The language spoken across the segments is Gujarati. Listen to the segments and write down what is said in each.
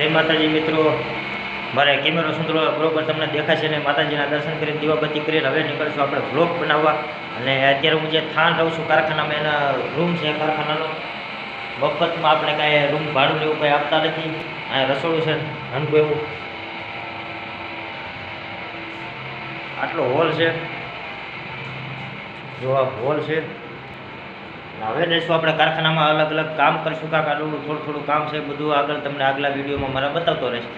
જય માતાજી મિત્રો. મારે કેમેરો સુંદરો બરોબર તમને દેખાશે ને માતાજીના દર્શન કરી દીવાબત્તી કરીને હવે નીકળશું આપણે બ્લોગ બનાવવા. અને અત્યારે હું જે થાન રહું છું કારખાનામાં, એના રૂમ છે કારખાનાનો. મફતમાં આપણે કાંઈ રૂમ ભાડું લેવું કાંઈ આપતા નથી. અહીંયા રસોડું છે હનકું એવું. આટલો હોલ છે. જો આ હોલ છે. હવે જઈશું આપણે કારખાનામાં અલગ અલગ કામ કરીશું? કાંક આટલું થોડું થોડું કામ છે, બધું આગળ તમને આગલા વિડીયોમાં મારા બતાવતો રહીશ.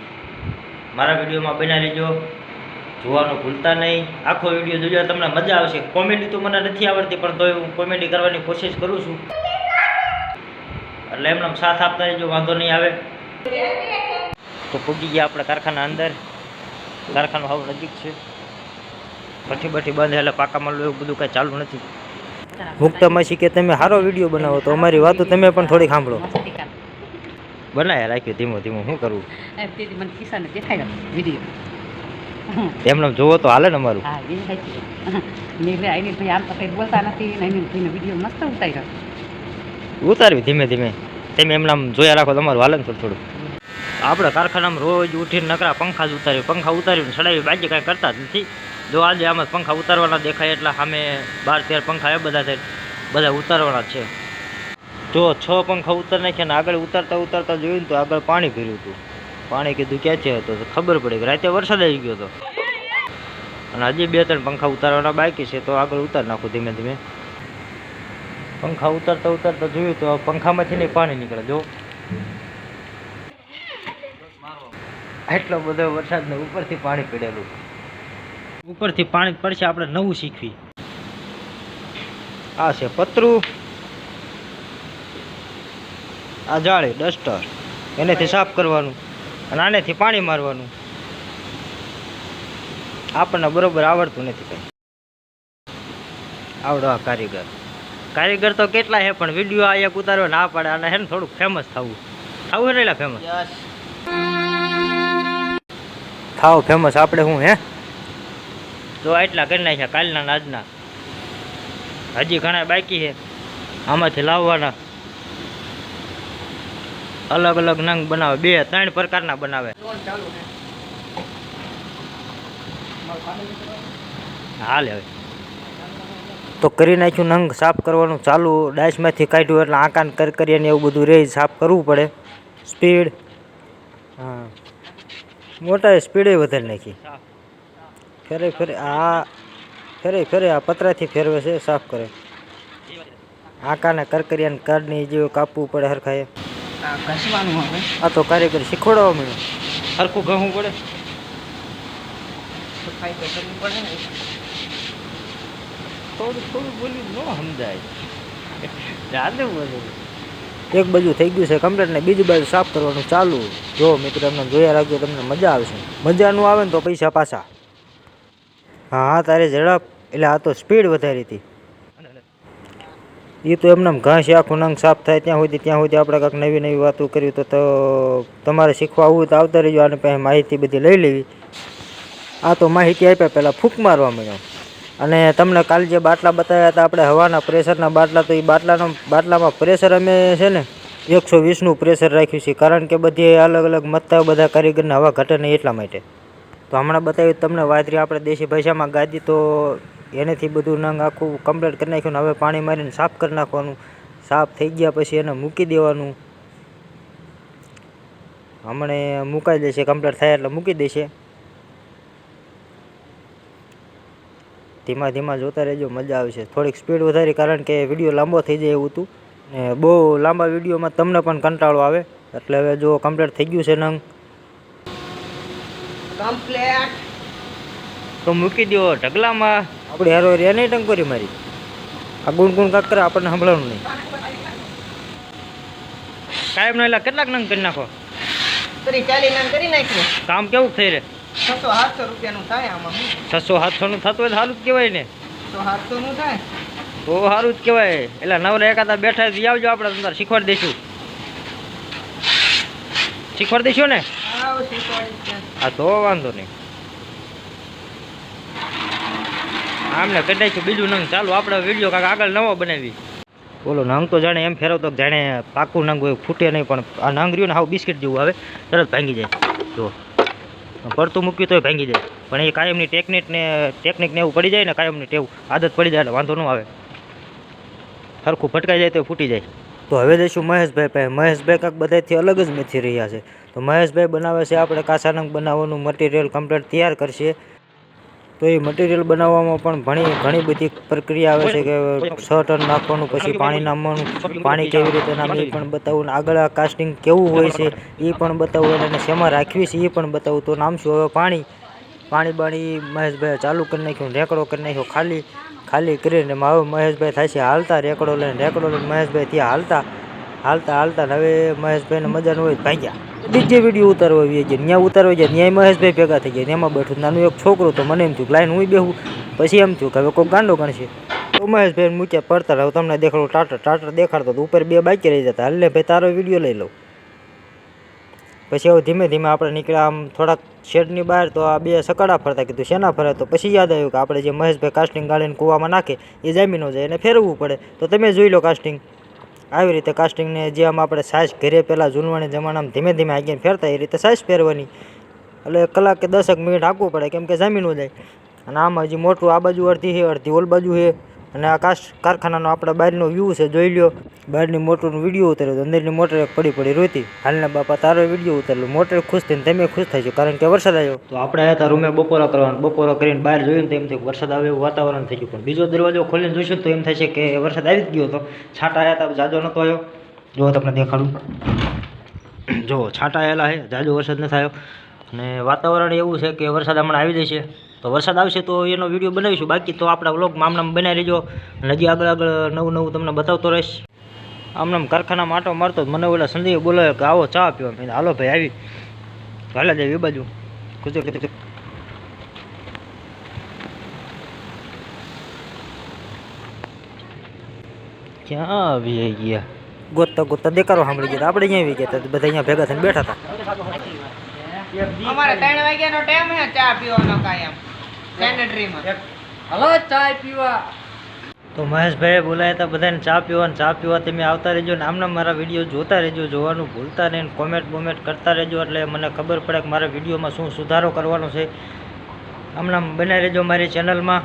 મારા વિડીયોમાં બનાવી લેજો જોવાનું ભૂલતા નહીં. આખો વીડિયો જોજો તમને મજા આવશે. કોમેડી તો મને નથી આવડતી, પણ તોય હું કોમેડી કરવાની કોશિશ કરું છું. એટલે એમને સાથ આપતા રહેજો, વાંધો નહીં આવે. તો પૂગી ગયા આપણે કારખાના અંદર. કારખાનું હાવ નજીક છે. ભઠ્ઠી બઠી બંધ એટલે પાકા માલ એવું બધું કાંઈ ચાલુ નથી. મુક્તામાસી કે તમે સારો વીડિયો બનાવો તો અમારી વાતો તમે પણ થોડી સાંભળો. બનાયા રાખ્યું ધીમો ધીમો શું કરવું? મને વીડિયો. એમને જોવો તો હાલે ને અમારું. હા એ સાચી મેં એટલે આની ભાઈ આમ તો કંઈ બોલતા નથી ને એની ભાઈને વીડિયો મસ્ત ઉતાર્યો. ઉતારવી ધીમે ધીમે. તમે એમને આમ જોયા રાખો તમારું હાલે ને થોડું. થોડું આપણે કારખાનામાં રોજ ઉઠીને નકરા પંખા જ ઉતાર્યું. પંખા ઉતારીને ચડાવી બાજી કાંઈ કરતા જ નથી. જો આજે આમાં પંખા ઉતારવાના દેખાય એટલે સામે બાર, તેર પંખા એ બધા બધા ઉતારવાના છે. જો છ પંખા ઉતાર નાખ્યા ને આગળ ઉતારતા ઉતારતા જોયું તો આગળ પાણી ભર્યું હતું. પાણી કીધું ક્યાં છે તો ખબર પડી કે રાતે વરસાદ આવી ગયો હતો. અને હજી બે, ત્રણ પંખા ઉતારવાના બાકી છે તો આગળ ઉતાર નાખું ધીમે ધીમે. પંખા ઉતારતા ઉતારતા જોયું તો પંખામાંથી નહીં પાણી નીકળે. જો. એટલો બધો વરસાદ ને ઉપરથી પાણી પડેલું. ઉપરથી પાણી પડશે આપણે નવું શીખવી. આ છે પતરું. આ જાળી ડસ્ટર. એનેથી સાફ કરવાનું અને આનેથી પાણી મારવાનું. આપણને બરોબર આવડતું નથી કંઈ. આવડો આ કારીગર. કારીગર તો કેટલા છે પણ વીડિયો આ એક ઉતારવા ના પાડે અને હે ને થોડુંક ફેમસ થવું. થવું ને ફેમસ થાવ ફેમસ આપણે હું હે? જો એટલા કરી નાખ્યા કાલના આજના. હજી ઘણા બાકી છે. આમાંથી લાવવાના. અલગ અલગ નંગ બનાવે. બે ત્રણ પ્રકારના બનાવે. હાલે હવે. તો કરી નાખ્યું નંગ સાફ કરવાનું ચાલુ. ડાશમાંથી કાઢ્યું એટલે આકાન કરી કરીએ ને એવું બધું રે સાફ કરવું પડે. સ્પીડ. હા. મોટા સ્પીડે વધારી નાખી. ફેરે ફેરે આ ફેરે ફેરે આ પતરાથી ફેરવે છે સાફ કરે. આકાને કરકરિયાને કાઢની જેવું કાપવું પડે હરખાએ. આ આ તો કારીગર શીખવાડવા મળ્યો. હરખું ઘઉં પડે સફાઈ તો કરવી પડે ને. થોડું થોડું બોલ્યું ન સમજાય. બોલું એક બાજુ થઈ ગયું છે કમ્પ્લેટ ને બીજી બાજુ સાફ કરવાનું ચાલુ. જો મિત્રો એમને જોયા રાખજો તમને મજા આવશે. મજા નું આવે ને તો પૈસા પાછા. હા હા તારી ઝડપ. એટલે આ તો સ્પીડ વધારી હતી. એ તો એમને ઘાસ આખું નંગ સાફ થાય ત્યાં સુધી ત્યાં સુધી આપણે કાંઈક નવી નવી વાતો કરવી તો તો તમારે શીખવા આવવું તો આવતા રહીજો, આને પાસે માહિતી બધી લઈ લેવી. આ તો માહિતી આપ્યા પહેલાં ફૂંક મારવા મળ્યો. અને તમને કાલ જે બાટલા બતાવ્યા હતા, આપણે હવાના પ્રેશરના બાટલા, તો એ બાટલાનો, બાટલામાં પ્રેશર અમે છે ને, એકસો વીસનું પ્રેશર રાખ્યું છે. કારણ કે બધી અલગ અલગ મતતા બધા કારીગરના હવા ઘટે નહીં એટલા માટે. તો હમણાં બતાવ્યું તમને, વાદરી આપણે દેશી ભાષામાં ગાદી, તો એનેથી બધું નંગ આખું કમ્પ્લીટ કરી નાખ્યું હવે પાણી મારીને સાફ કરી નાખવાનું. સાફ થઈ ગયા પછી એને મૂકી દેવાનું. હમણે મુકાઈ દેશે કમ્પ્લીટ થાય એટલે મૂકી દેશે. ધીમા ધીમા જોતા રહેજો, મજા આવશે. થોડીક સ્પીડ વધારી, કારણ કે વીડિયો લાંબો થઈ જાય એવું હતું. ને બહુ લાંબા વિડીયોમાં તમને પણ કંટાળો આવે. એટલે હવે જો કમ્પ્લીટ થઈ ગયું છે નંગ કમ્પ્લેટ. તો મૂકી દો ઢગલામાં. આપણે હેરો રે નહીં ટંકોરી મારી. આ ગુણ ગુણ કાક કરે આપણને સાંભળવાનું નહીં. કાયમ નો એટલે કેટલાક નંગ કરી નાખો? તરી ચાલી નંગ કરી નાખ્યો કામ કેવું થઈ રહે છસો સાતસો રૂપિયાનું થાય આમાં છસો સાતસોનું થતું હોય તો સારું જ કહેવાય ને. તો સાતસો નું થાય. તો સારું જ કહેવાય. એટલે નવરા એકાદા બેઠા આવજો આપણે અંદર શીખવાડી દઈશું. શીખવાડી દઈશું ને? આવ હા તો વાંધો નહીં. આમને કઢાઈશું બીજું નંગ. ચાલો આપણે વીડિયો કાંક આગળ નવો બનાવી બોલો નંગ તો જાણે એમ ફેરવતો જાણે પાકું નંગ હોય ફૂટે નહીં પણ આ નંગ રહ્યું ને હાવ બિસ્કિટ જેવું આવે તરત ભાંગી જાય. જો પડતું મૂક્યું તોય ભાંગી જાય. પણ એ કાયમની ટેકનિક ને ટેકનિક ને એવું પડી જાય ને કાયમની ટેવ આદત પડી જાય એટલે વાંધો ન આવે. સરખું ફટકાઈ જાય તો ફૂટી જાય. તો હવે જઈશું મહેશભાઈ પાસે. મહેશભાઈ કાંક બધાથી અલગ જ મેથી રહ્યા છે. તો મહેશભાઈ બનાવે છે, આપણે કાસાનંગ બનાવવાનું મટીરિયલ કમ્પ્લીટ તૈયાર કરશે. તો એ મટીરિયલ બનાવવામાં પણ ઘણી ઘણી બધી પ્રક્રિયા આવે છે કે છ ટન નાખવાનું, પછી પાણી નામવાનું, પાણી કેવી રીતે નાખવું એ પણ બતાવું. આગળ આ કાસ્ટિંગ કેવું હોય છે એ પણ બતાવું અને શેમાં રાખવી છે એ પણ બતાવું. તો નામશું હવે પાણી. પાણી બાણી મહેશભાઈ ચાલુ કરી નાખ્યું રેકડો કરી નાખ્યો, ખાલી. ખાલી કરીને હવે મહેશભાઈ છે હાલતા રેકડો લઈને રેકડો લઈને મહેશભાઈ ત્યાં હાલતા હાલતા હાલતા હવે મહેશભાઈને મજા ન હોય ભાગ્યા. બીજે વીડિયો ઉતારવા આવી ગયા ત્યાં ઉતારવા ગયા ત્યાં મહેશભાઈ ભેગા થઈ ગયા એમાં બેઠું નાનું એક છોકરો તો મને એમ થયું લાઈન હું બેહું, પછી એમ થયું કે હવે કોઈ ગાંડો ગણશે. તો મહેશભાઈ મૂક્યા પડતા હવે તમને દેખાડું, ટાટર ટાટર દેખાડતો ઉપર બે બાકી રહી જતા. હાલે ભાઈ, તારો વીડિયો લઈ લઉં. પછી આવું ધીમે ધીમે આપણે નીકળ્યા આમ થોડાક શેડની બહાર તો આ બે સકડા ફરતા કીધું શેના ફરે તો પછી યાદ આવ્યું કે આપણે જે મહેશભાઈ કાસ્ટિંગ ગાળીને કૂવામાં નાખે એ જામી જાય એને ફેરવવું પડે. તો તમે જોઈ લો કાસ્ટિંગ આવી રીતે કાસ્ટિંગને જે આમ આપણે સાઇઝ ઘરે પહેલાં જૂનવાણી જમાનામાં ધીમે ધીમે આગળ ફેરતા એ રીતે સાઈઝ ફેરવાની એટલે કલાક કે દસક મિનિટ હાંકવું પડે કેમ કે જામી જાય. અને આમાં હજી મોટું આ બાજુ અડધી છે અડધી ઓલ બાજુ છે અને આ કાસ્ટ કારખાનાનો આપણે બહારનો વ્યૂ છે, જોઈ લ્યો. બહારની મોટરનો વીડિયો ઉતાર્યો તો અંદરની મોટર પડી પડી રોતી. હાલના બાપા તારો વીડિયો ઉતારેલો. મોટર ખુશ થઈને તમે ખુશ થાય છે કારણ કે વરસાદ આવ્યો. તો આપણે આવ્યા હતા રૂમે બપોરા કરવાનું. બપોરા કરીને બહાર જોયું ને તો એમ થયું વરસાદ આવ્યો વાતાવરણ થઈ ગયું. પણ બીજો દરવાજો ખોલીને જોઈશું તો એમ થાય છે કે વરસાદ આવી જ ગયો હતો. છાંટા આવ્યા હતા જાજો નહોતો આવ્યો જો તમને દેખાડું. જો છાંટા આવેલા છે, જાજો વરસાદ નથી આવ્યો. અને વાતાવરણ એવું છે કે વરસાદ હમણાં આવી જશે. તો વરસાદ આવશે તો એનો વીડિયો બનાવીશું. બાકી તો આપણા વ્લોગમાં આમનામ બનાવી લેજો અને હજી આગળ આગળ નવું નવું તમને બતાવતો રહીશ. આમનામ કારખાનામાં આટો મારતો જ મને ઓલા સંદીપ બોલાવે કે આવો ચા પીવા. મેં કીધું, હાલો ભાઈ આવી. હાલે જાય એ બાજુ. કુચર કુચર ક્યાં આવી ગયા? ગોતતા ગોતતા દેકારો સાંભળી ગયા. આપણે અહીંયા આવી ગયા? હતા બધા અહીંયા ભેગા થઈને બેઠા હતા. અમારે ત્રણ વાગ્યાનો ટાઈમ હે ચા પીવાનો કાયમ સેનેટરીમાં હલો ચાય પીવા. તો મહેશભાઈએ બોલાયા હતા બધાને ચા પીવા ચા પીવા. તમે આવતા રહેજો ને આમના મારા વીડિયો જોતા રહેજો જોવાનું ભૂલતા નહીં કોમેન્ટ બોમેન્ટ કરતા રહેજો. એટલે મને ખબર પડે કે મારા વિડીયોમાં શું સુધારો કરવાનો છે. આમનામ બનાવી રહેજો મારી ચેનલમાં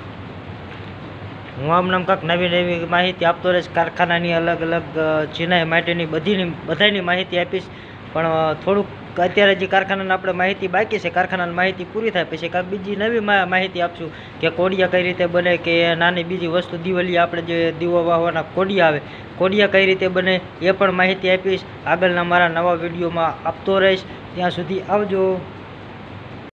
હું આમનામ કાંઈક નવી નવી માહિતી આપતો રહીશ કારખાનાની અલગ અલગ ચિનાઈ માટેની બધીની બધાની માહિતી આપીશ. પણ થોડુંક અત્યારે જે કારખાનાની આપણે માહિતી બાકી છે, કારખાનાની માહિતી પૂરી થાય પછી કાંઈક બીજી નવી માહિતી આપશું કે કોડિયા કઈ રીતે બને, કે નાની બીજી વસ્તુ દિવાળી આપણે જે દીવો વાહવાના કોડિયા આવે, કોડિયા કઈ રીતે બને એ પણ માહિતી આપીશ. આગળના મારા નવા વિડીયોમાં આપતો રહીશ. ત્યાં સુધી આવજો.